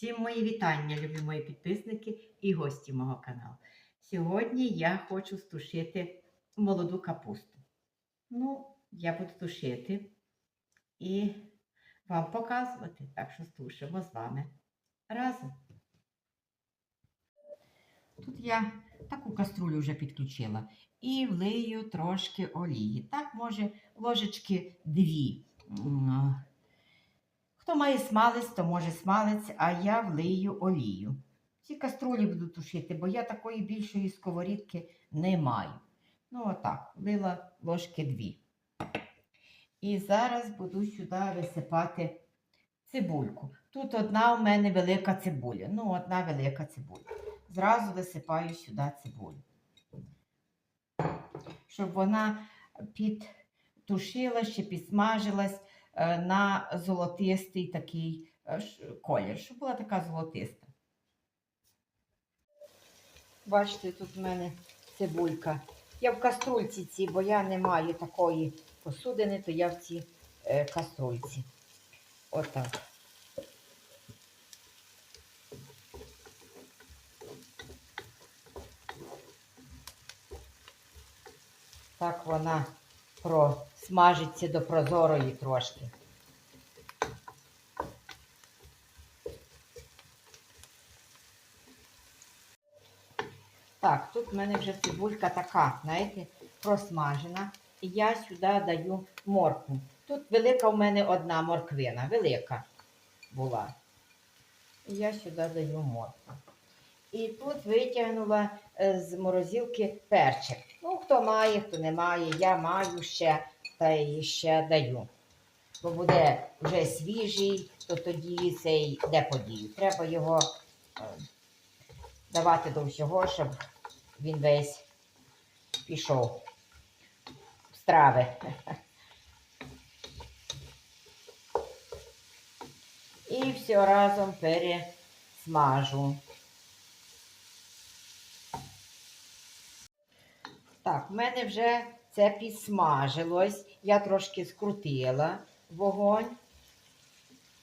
Всім мої вітання, любі мої підписники і гості мого каналу. Сьогодні я хочу стушити молоду капусту. Ну, я буду тушити і вам показувати. Так що стушимо з вами разом. Тут я таку каструлю вже підключила і влию трошки олії. Так, може, ложечки дві. Хто має смалець, то може смалець, а я влию олію. Ці каструлі буду тушити, бо я такої більшої сковорідки не маю. Ну, отак, влила ложки дві. І зараз буду сюди висипати цибульку. Тут одна у мене велика цибуля. Ну, одна велика цибуля. Зразу висипаю сюди цибулю. Щоб вона підтушилась чи підсмажилась на золотистий такий е, колір, щоб була така золотиста. Бачите, тут в мене цибулька. Я в каструльці ці, бо я не маю такої посудини, то я в цій е, каструльці. Отак. Так вона просмажиться до прозорої трошки. Так, тут в мене вже цибулька така, знаєте, просмажена. І я сюди даю моркву. Тут велика в мене одна морквина, велика була. І я сюди даю моркву. І тут витягнула е, з морозилки перчик. Ну, хто має, хто не має, я маю ще, та й ще даю. Бо буде вже свіжий, то тоді цей де подію. Треба його е, давати до всього, щоб він весь пішов в страви. І все разом пересмажу. Так, в мене вже це підсмажилось. Я трошки скрутила вогонь,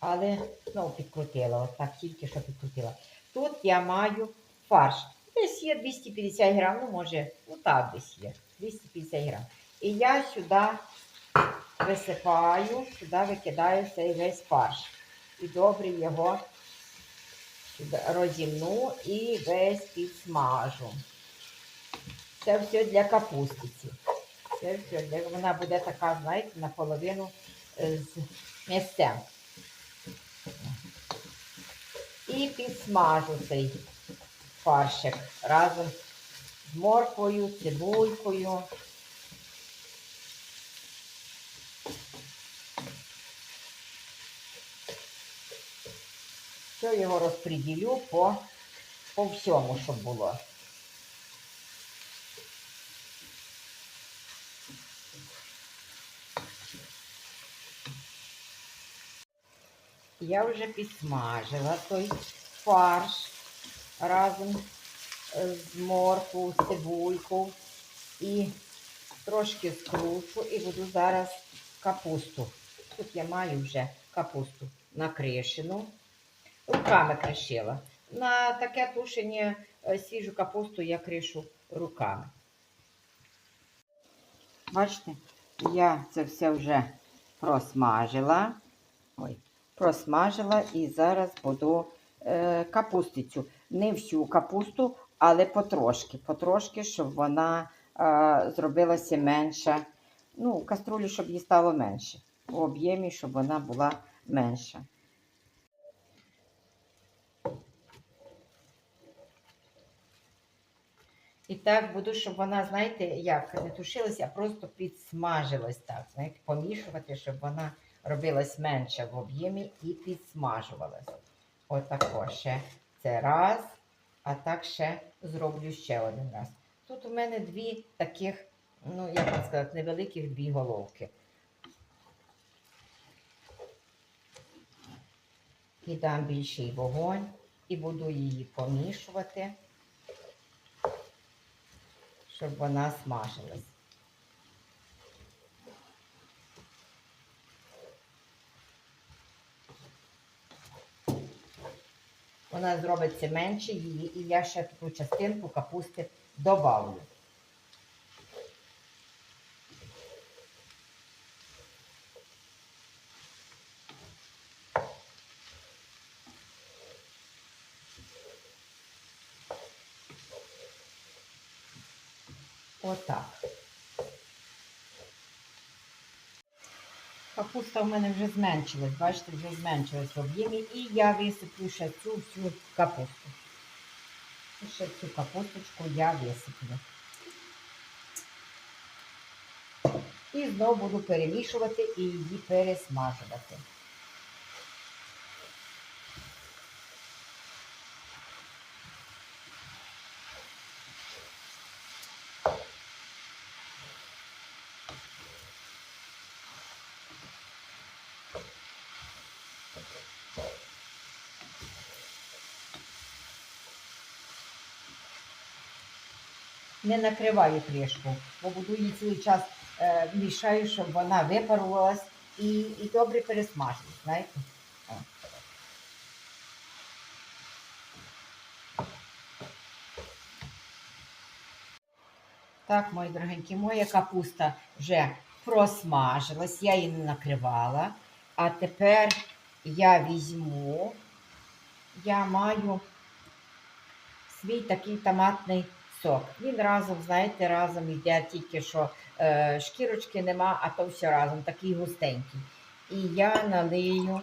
але знову підкрутила. Отак, тільки що підкрутила. Тут я маю фарш. Десь є 250 грам, ну може, ну так десь є. 250 грам. І я сюди висипаю, сюди викидаю цей весь фарш. І добре його розімну і весь підсмажу. Це все для капустиці. Це для... Вона буде така, знаєте, наполовину е, з м'ясцем. І підсмажу цей фаршик разом з морквою, цибулькою. Все його розподілю по, по всьому, щоб було. Я вже підсмажила той фарш разом е, з моркву, з цибульку і трошки скручу і буду зараз капусту. Тут я маю вже капусту накришену. Руками кришила. На таке тушення е, свіжу капусту я кришу руками. Бачите, я це все вже просмажила. Ой, просмажила і зараз буду е, капустицю. Не всю капусту, але потрошки, потрошки, щоб вона е, зробилася менша. Ну, каструлі, щоб їй стало менше. В об'ємі, щоб вона була менша. І так буду, щоб вона, знаєте, як не тушилася, а просто підсмажилась так. Знаєте, помішувати, щоб вона робилась менше в об'ємі і підсмажувалась. Отако ще. Це раз, а так ще зроблю ще один раз. Тут у мене дві таких, ну, як вам сказати, невеликих дві головки. І дам більший вогонь і буду її помішувати, щоб вона смажилась. Вона зробиться менше її, і я ще таку частинку капусти добавлю. Отак. Капуста в мене вже зменшилась, бачите, вже зменшилась в об'ємі, і я висиплю ще цю всю капусту. І Ще цю капусточку я висиплю. І знову буду перемішувати і її пересмажувати. Не накриваю кришку, бо буду її цілий час е, мішаю, щоб вона випарувалась і, і добре пересмажилась, знаєте? Так, мої дорогенькі, моя капуста вже просмажилась, я її не накривала. А тепер я візьму, я маю свій такий томатний сок. Він разом, знаєте, разом йде тільки що е, шкірочки нема, а то все разом, такий густенький. І я налию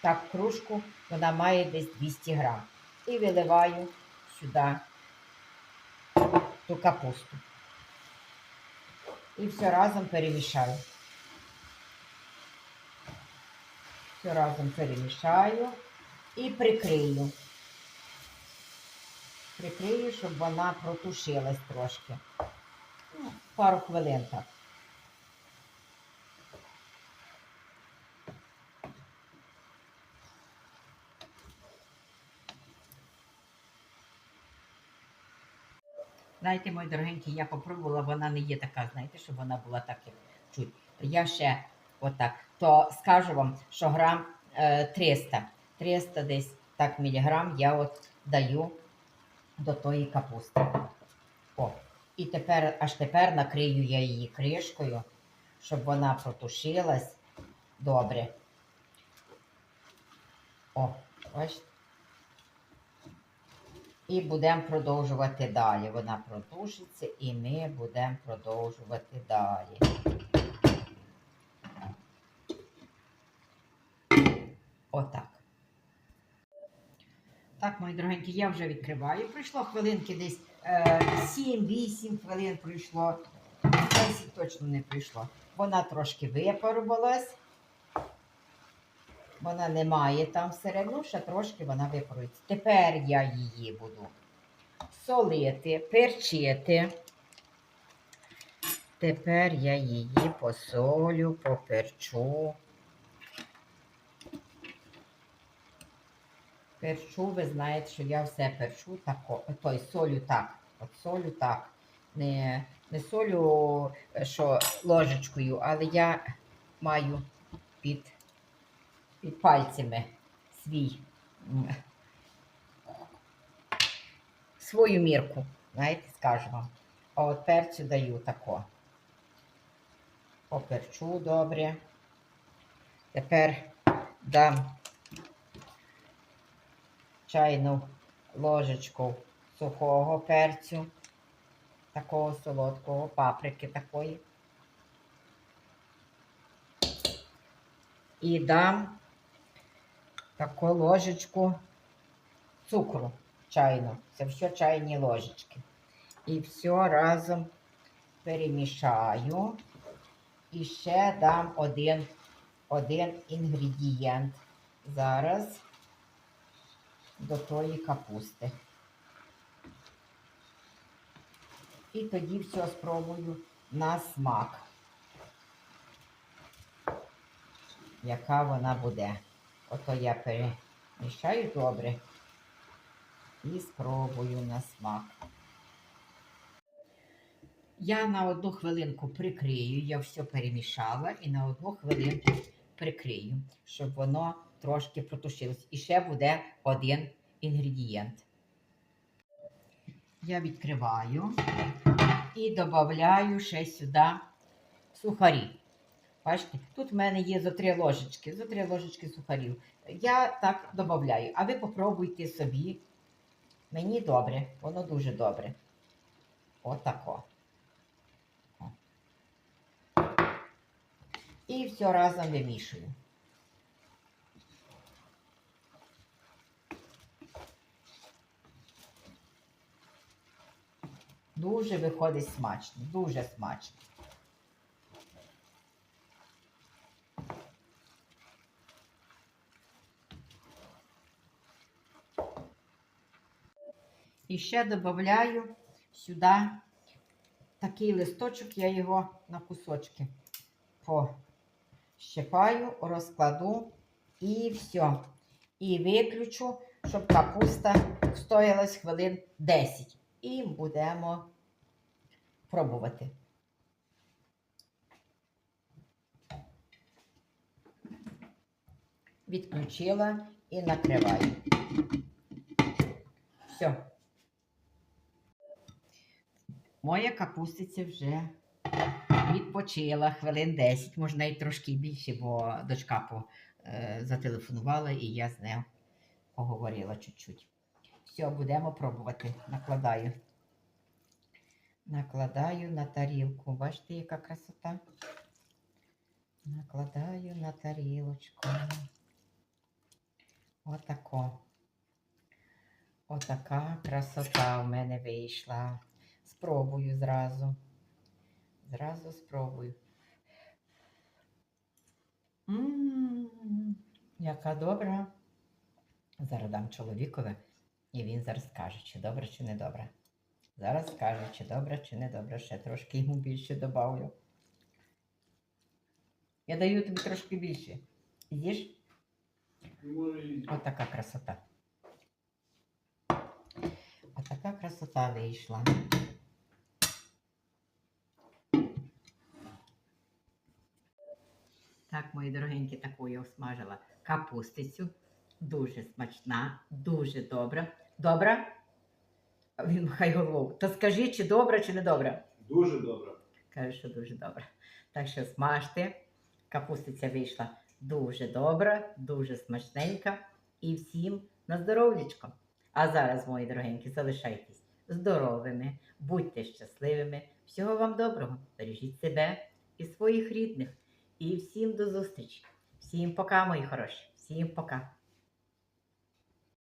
так кружку, вона має десь 200 грам. І виливаю сюди ту капусту. І все разом перемішаю. Все разом перемішаю і прикрию. Прикрию, щоб вона протушилась трошки. Ну, пару хвилин так. Знаєте, мої дорогенькі, я попробувала, вона не є така, знаєте, щоб вона була так, як чуть. Я ще отак. То скажу вам, що грам е, 300. 300 десь так міліграм я от даю до тої капусти. О. І тепер, аж тепер накрию я її кришкою, щоб вона протушилась добре. О, бачите? І будемо продовжувати далі. Вона протушиться, і ми будемо продовжувати далі. Отак. Так, мої дорогенькі, я вже відкриваю. Пройшло хвилинки десь е, 7-8 хвилин пройшло. 10 точно не пройшло. Вона трошки випарувалась. Вона не має там всередину, ще трошки вона випарується. Тепер я її буду солити, перчити. Тепер я її посолю, поперчу. Перчу, ви знаєте, що я все перчу тако, той солю так. От солю так. Не, не солю, е, що ложечкою, але я маю під, під пальцями свій свою мірку. Знаєте, скажу вам. А от перцю даю тако. Поперчу добре. Тепер дам чайну ложечку сухого перцю, такого солодкого, паприки такої. І дам таку ложечку цукру чайну. Це все чайні ложечки. І все разом перемішаю. І ще дам один, один інгредієнт. Зараз до тої капусти. І тоді все спробую на смак, яка вона буде. Ото я перемішаю добре і спробую на смак. Я на одну хвилинку прикрию, я все перемішала і на одну хвилинку прикрию, щоб воно трошки протушилось. І ще буде один інгредієнт. Я відкриваю і додаю ще сюди сухарі. Бачите, тут в мене є зо три ложечки, зо три ложечки сухарів. Я так додаю, а ви попробуйте собі. Мені добре, воно дуже добре. Отако. І все разом вимішую. Дуже виходить смачно, дуже смачно. І ще додаю сюди такий листочок, я його на кусочки пощипаю, розкладу і все. І виключу, щоб капуста стоялась хвилин 10. І будемо пробувати. Відключила і накриваю. Все. Моя капустиця вже відпочила хвилин 10, можна і трошки більше, бо дочка по, е, зателефонувала і я з нею поговорила чуть-чуть. Все, будемо пробувати. Накладаю. Накладаю на тарілку. Бачите, яка красота? Накладаю на тарілочку. Отако. Отака красота в мене вийшла. Спробую зразу. Зразу спробую. М, яка добра. Зараз дам чоловікові, і він зараз скаже, чи добре, чи не добре. Зараз скаже, чи добре, чи не добре. Ще трошки йому більше добавлю. Я даю тобі трошки більше. Їж? Отака красота. Отака красота вийшла. Так, мої дорогенькі, таку я осмажила капустицю. Дуже смачна, дуже добра. Добра? Він махає головою. Та скажи, чи добра, чи не добра? Дуже добре. Каже, що дуже добре. Так що смажте. Капустиця вийшла дуже добра, дуже смачненька. І всім на здоров'ячко. А зараз, мої дорогенькі, залишайтесь здоровими, будьте щасливими. Всього вам доброго. Бережіть себе і своїх рідних. І всім до зустрічі. Всім пока, мої хороші. Всім пока.